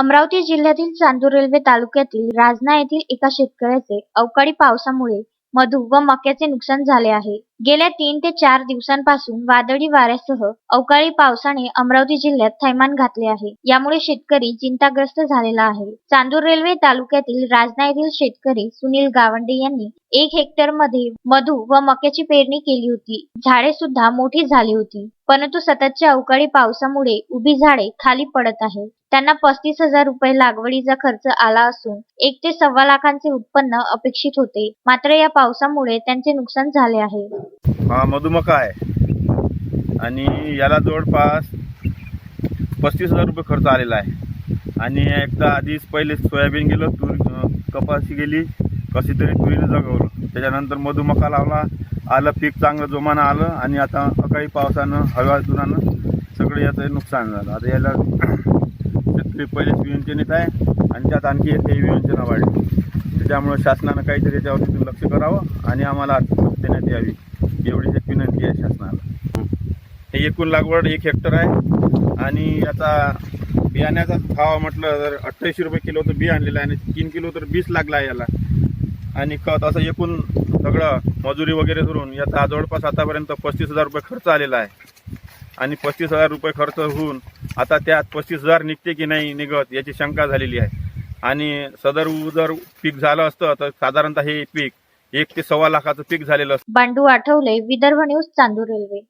अमरावती जिल्ह्यातील चांदूर रेल्वे तालुक्यातील राजना येथील एका शेतकऱ्याचे अवकाळी पावसामुळे मधु व मक्याचे नुकसान झाले आहे. गेल्या तीन ते चार दिवसांपासून वादळी वाऱ्यासह अवकाळी पावसाने अमरावती जिल्ह्यात थैमान घातले आहे. यामुळे शेतकरी चिंताग्रस्त झालेला आहे. चांदूर रेल्वे तालुक्यातील राजना येथील शेतकरी सुनील गावंडे यांनी एक हेक्टरमध्ये मधु व मक्याची पेरणी केली होती. झाडे सुद्धा मोठी झाली होती. परंतु सततच्या अवकाळी पावसामुळे उभी झाडे खाली पडत आहे त्यांना पस्तीस हजार रुपये लागवडीचा खर्च आला असून एक ते सव्वा लाखांचे उत्पन्न अपेक्षित होते. मात्र या पावसामुळे त्यांचे नुकसान झाले आहे. हा मधुमका आहे. आणि याला जवळपास पस्तीस हजार रुपये खर्च आलेला आहे. आणि एकदा आधीच पहिले सोयाबीन गेलं तूर कपाशी गेली कशी तरी तुरीला जगवलं. त्याच्यानंतर मधुमका लावला आलं पीक चांगलं जोमानं आलं आणि आता अकाळी पावसानं हवा दुरानं सगळं याचं नुकसान झालं. आता याला शेतकरी पहिलेच विवंचनेत आहे आणि त्यात आणखी एक काही विवंचना वाढली. त्याच्यामुळं शासनानं काहीतरी याच्यावरती लक्ष करावं आणि आम्हाला देण्यात यावी एवढीच एक विनंती आहे शासनाला. हे एकूण लागवड एक हेक्टर आहे आणि याचा बियाण्याचा भाव म्हटलं तर अठ्ठ्याऐंशी रुपये किलो तर बी आणलेलं आहे आणि तीन किलो तर बीस लागला आहे याला. आणि खत असं एकूण सगळं मजुरी वगैरे धरून याचा जवळपास आतापर्यंत पस्तीस हजार रुपये खर्च आलेला आहे. आणि पस्तीस हजार रुपये खर्च होऊन आता त्यात पस्तीस हजार निघते की नाही निघत याची शंका झालेली आहे. आणि सदर जर पीक झालं असतं तर साधारणतः हे पीक एक ते सव्वा लाखाचं पीक झालेलं असतं. Bandu Athawale Vidarbha news Chandur Railway.